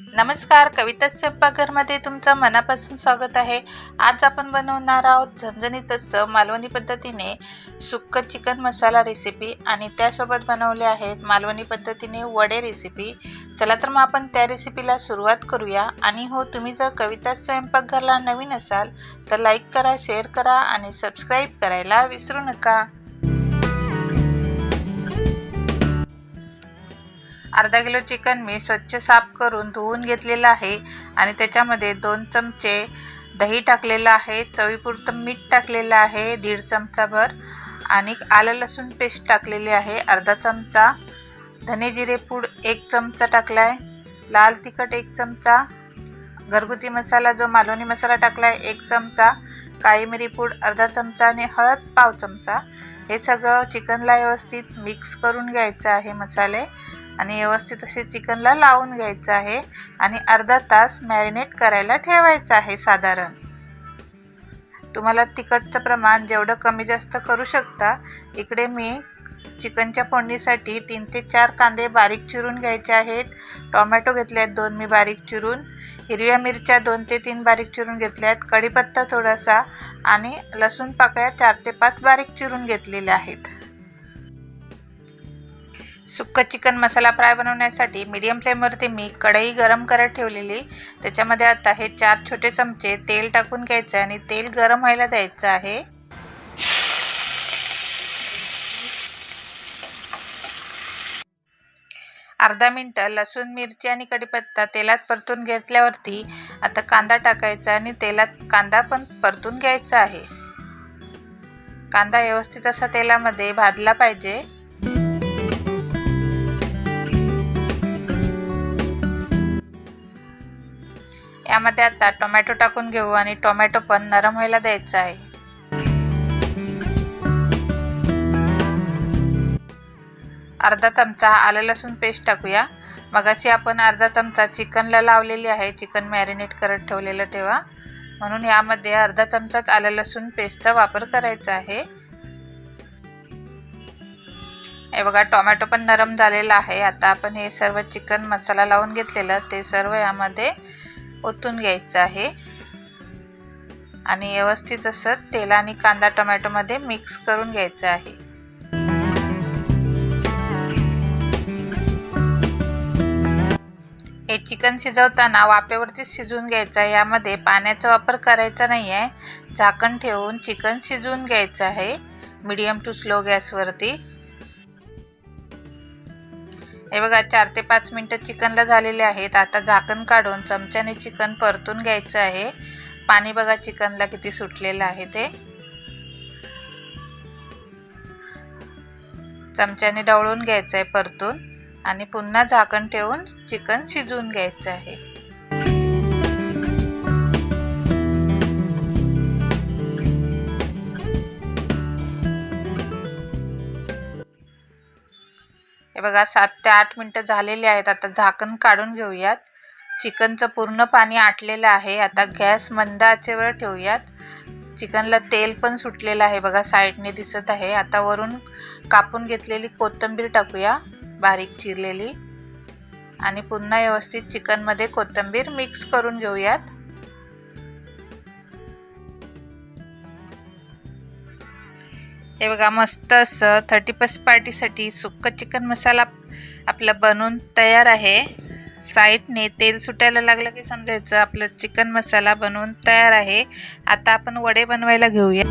नमस्कार कविता स्वयंपाकघरमध्ये तुमचं मनापासून स्वागत आहे. आज आपण बनवणार आहोत झणझणीत असं मालवणी पद्धतीने सुक्क चिकन मसाला रेसिपी आणि त्यासोबत बनवले आहेत मालवणी पद्धतीने वडे रेसिपी चला तर मग आपण त्या रेसिपीला सुरुवात करूया. आणि हो तुम्ही जर कविता स्वयंपाकघरला नवीन असाल तर लाईक करा शेअर करा आणि सबस्क्राईब करायला विसरू नका. अर्धा किलो चिकन मी स्वच्छ साफ करून धुवून घेतलेलं आहे आणि त्याच्यामध्ये दोन चमचे दही टाकलेलं आहे चवीपुरतं मीठ टाकलेलं आहे दीड चमचाभर आणि आलं लसूण पेस्ट टाकलेली आहे अर्धा चमचा. धने जिरे पूड एक चमचा टाकला आहे लाल तिखट एक चमचा. घरगुती मसाला जो मालवणी मसाला टाकला आहे एक चमचा काळी मिरी पूड अर्धा चमचा आणि हळद पाव चमचा. हे सगळं चिकनला व्यवस्थित मिक्स करून घ्यायचं आहे मसाले. आणि व्यवस्थित असे चिकनला लावून घ्यायचं आहे आणि अर्धा तास मॅरिनेट करायला ठेवायचं आहे साधारण. तुम्हाला तिखटचं प्रमाण जेवढं कमी जास्त करू शकता इकडे मी चिकनच्या फोडणीसाठी तीन ते चार कांदे बारीक चिरून घ्यायचे आहेत. टोमॅटो घेतले आहेत दोन मी बारीक चिरून. हिरव्या मिरच्या दोन ते तीन बारीक चिरून घेतल्या आहेत. कढीपत्ता थोडासा आणि लसूण पाकळ्या चार ते पाच बारीक चिरून घेतलेल्या आहेत. सुक्क चिकन मसाला फ्राय बनवण्यासाठी मीडियम फ्लेमवरती मी कढई गरम करत ठेवलेली. त्याच्यामध्ये आता हे चार छोटे चमचे तेल टाकून घ्यायचं आणि तेल गरम व्हायला द्यायचं आहे. अर्धा मिनटं लसूण मिरची आणि कढीपत्ता तेलात परतून घेतल्यावरती आता कांदा टाकायचा आणि तेलात कांदा पण परतून घ्यायचा आहे. कांदा व्यवस्थित असा तेलामध्ये भाजला पाहिजे. यामध्ये आता टोमॅटो टाकून घेऊ आणि टोमॅटो पण नरम व्हायला द्यायचा आहे. अर्धा चमचा आलं लसूण पेस्ट टाकूया. मग अशी आपण अर्धा चमचा चिकनला लावलेली आहे. चिकन मॅरिनेट करत ठेवलेलं ठेवा म्हणून यामध्ये अर्धा चमचाच आलं लसूण पेस्टचा वापर करायचा आहे. हे बघा टोमॅटो पण नरम झालेला आहे. आता आपण हे सर्व चिकन मसाला लावून घेतलेलं ते सर्व यामध्ये ओतून घ्यायचं आहे. आणि व्यवस्थित असं तेल आणि कांदा टोमॅटोमध्ये मिक्स करून घ्यायचं आहे. हे चिकन शिजवताना वाफेवरती शिजवून घ्यायचं आहे. यामध्ये पाण्याचा वापर करायचा नाही आहे झाकण ठेवून चिकन शिजवून घ्यायचं आहे. मीडियम टू स्लो गॅसवरती. हे बघा चार ते पाच मिनटं चिकनला झालेले आहेत. आता झाकण काढून चमच्याने चिकन परतून घ्यायचं आहे. पाणी बघा चिकनला किती सुटलेलं आहे ते. चमच्याने डवळून घ्यायचं आहे परतून. आणि पुन्हा झाकण ठेवून चिकन शिजवून घ्यायचं आहे. बघा सात ते आठ मिनटं झालेले आहेत. आता झाकण काढून घेऊयात. चिकनचं पूर्ण पाणी आटलेलं आहे. आता गॅस मंद आचेवर ठेवूयात. चिकनला तेल पण सुटलेलं आहे. बघा साईडने दिसत आहे. आता वरून कापून घेतलेली कोथिंबीर टाकूया बारीक चिरलेली. आणि पुन्हा व्यवस्थित चिकनमध्ये कोथिंबीर मिक्स करून घेऊयात. हे बघा मस्त असं थर्टी फर्स्ट पार्टीसाठी सुक्क चिकन मसाला आपला बनवून तयार आहे. साईडने तेल सुटायला लागलं की समजायचं आपलं चिकन मसाला बनवून तयार आहे. आता आपण वडे बनवायला घेऊया.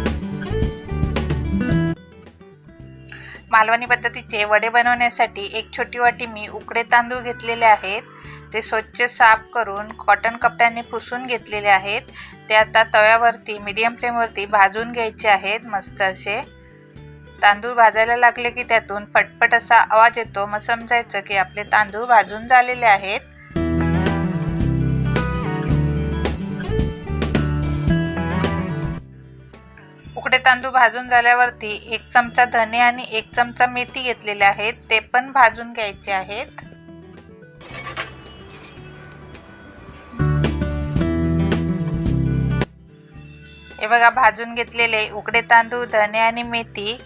मालवणी पद्धतीचे वडे बनवण्यासाठी एक छोटी वाटी मी उकडे तांदूळ घेतलेले आहेत. ते स्वच्छ साफ करून कॉटन कपड्याने पुसून घेतलेले आहेत. ते आता तव्यावरती मीडियम फ्लेमवरती भाजून घ्यायचे आहेत मस्त असे. तांदूळ भाजायला लागले की त्यातून फटफट असा आवाज येतो. मग समजायचं की आपले तांदूळ भाजून झालेले आहेत. उकडे तांदूळ भाजून झाल्यावरती एक चमचा धने आणि एक चमचा मेथी घेतलेले आहेत. ते पण भाजून घ्यायचे आहेत. हे बघा भाजून घेतलेले उकडे तांदूळ धने आणि मेथी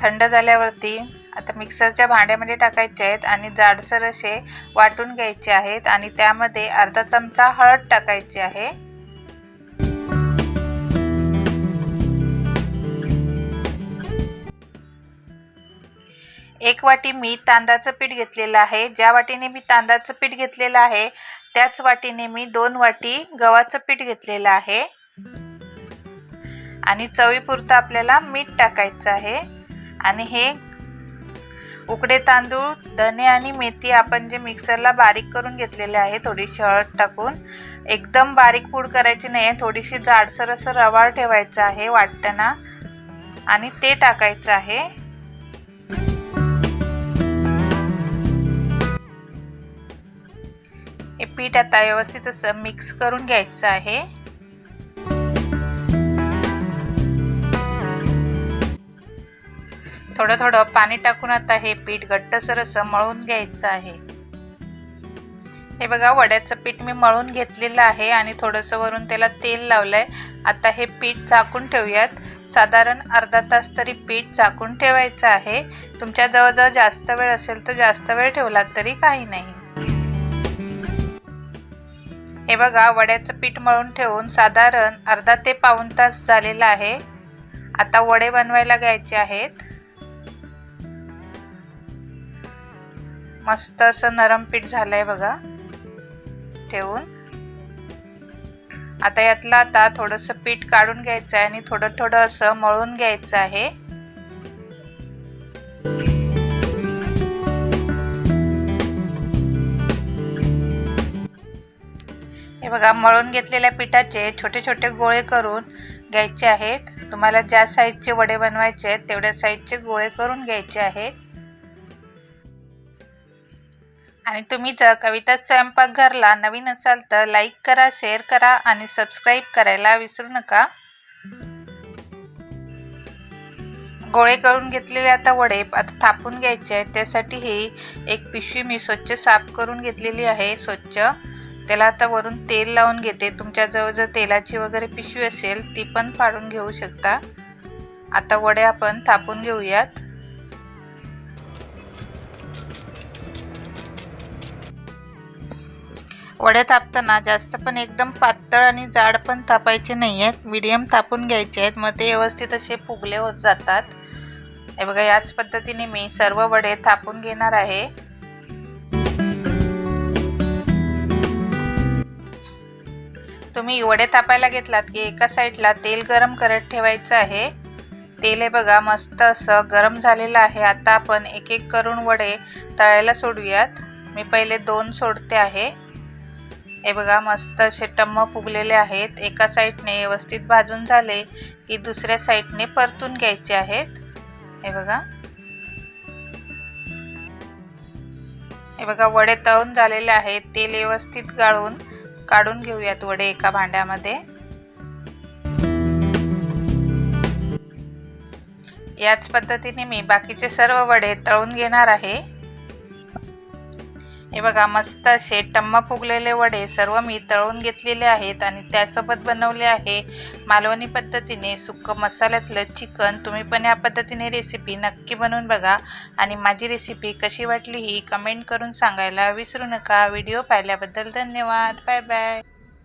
थंड झाल्यावरती आता मिक्सरच्या भांड्यामध्ये टाकायचे आहेत आणि जाडसर असे वाटून घ्यायचे आहेत आणि त्यामध्ये अर्धा चमचा हळद टाकायची आहे. एक वाटी मी तांदळाचं पीठ घेतलेलं आहे. ज्या वाटीने मी तांदळाचं पीठ घेतलेलं आहे त्याच वाटीने मी दोन वाटी गव्हाचं पीठ घेतलेलं आहे. आणि चवीपुरतं आपल्याला मीठ टाकायचं आहे. आणि हे उकडे तांदूळ धने आणि मेथी आपण जे मिक्सरला बारीक करून घेतलेले आहे थोडीशी हळद टाकून. एकदम बारीक पूड करायची नाही आहे थोडीशी जाडसर असं रवाळ ठेवायचं आहे वाटताना. आणि ते टाकायचं आहे. हे पीठ आता व्यवस्थित असं मिक्स करून घ्यायचं आहे. थोडं थोडं पाणी टाकून आता हे पीठ घट्टसर असं मळून घ्यायचं आहे. हे बघा वड्याचं पीठ मी मळून घेतलेलं आहे आणि थोडंसं वरून त्याला तेल लावलंय. आता हे पीठ झाकून ठेवूयात. साधारण अर्धा तास तरी पीठ झाकून ठेवायचं आहे. तुमच्या जवळजवळ जास्त वेळ असेल तर जास्त वेळ ठेवलात तरी काही नाही. हे बघा वड्याचं पीठ मळून ठेवून साधारण अर्धा ते पाऊण तास झालेला आहे. आता वडे बनवायला घ्यायचे आहेत. मस्त असं नरम पीठ झालंय बघा. ठेवून. आता यातलं आता थोडंसं पीठ काढून घ्यायचं आहे आणि थोडं थोडं असं मळून घ्यायचं आहे. हे बघा मळून घेतलेल्या पिठाचे छोटे छोटे गोळे करून घ्यायचे आहेत. तुम्हाला ज्या साईजचे वडे बनवायचे आहेत तेवढ्या साईजचे गोळे करून घ्यायचे आहेत. आणि तुम्ही जर कविता स्वयंपाकघरला नवीन असाल तर लाईक करा शेअर करा आणि सबस्क्राईब करायला विसरू नका. गोळे करून घेतलेले आता वडे आता थापून घ्यायचे आहेत. त्यासाठी ही एक पिशवी मी स्वच्छ साफ करून घेतलेली आहे स्वच्छ. त्याला आता वरून तेल लावून घेते. तुमच्याजवळ जर तेलाची वगैरे पिशवी असेल ती पण फाडून घेऊ शकता. आता वडे आपण थापून घेऊयात. वड्या तापताना जास्त पण एकदम पातळ आणि जाड पण थापायचे नाही आहेत मिडियम थापून घ्यायचे आहेत. मग ते व्यवस्थित असे फुगले होत जातात. हे बघा याच पद्धतीने मी सर्व वडे थापून घेणार आहे. तुम्ही वडे तापायला घेतलात की एका साईडला तेल गरम करत ठेवायचं आहे. तेल हे बघा मस्त असं गरम झालेलं आहे. आता आपण एक एक करून वडे तळायला सोडूयात. मी पहिले दोन सोडते आहे. हे बघा मस्त असे टम्म फुगलेले आहेत. एका साईडने व्यवस्थित भाजून झाले की दुसऱ्या साईडने परतून घ्यायचे आहेत. हे बघा. हे बघा वडे तळून झालेले आहेत. तेल व्यवस्थित गाळून काढून घेऊयात वडे एका भांड्यामध्ये. याच पद्धतीने मी बाकीचे सर्व वडे तळून घेणार आहे. हे बघा मस्त असे टम्मा फुगलेले वडे सर्व मी तळून घेतलेले आहेत आणि त्यासोबत बनवले आहे मालवणी पद्धतीने सुक्क मसाल्यातलं चिकन. तुम्ही पण या पद्धतीने रेसिपी नक्की बनवून बघा आणि माझी रेसिपी कशी वाटली ही कमेंट करून सांगायला विसरू नका. व्हिडिओ पाहिल्याबद्दल धन्यवाद. Bye bye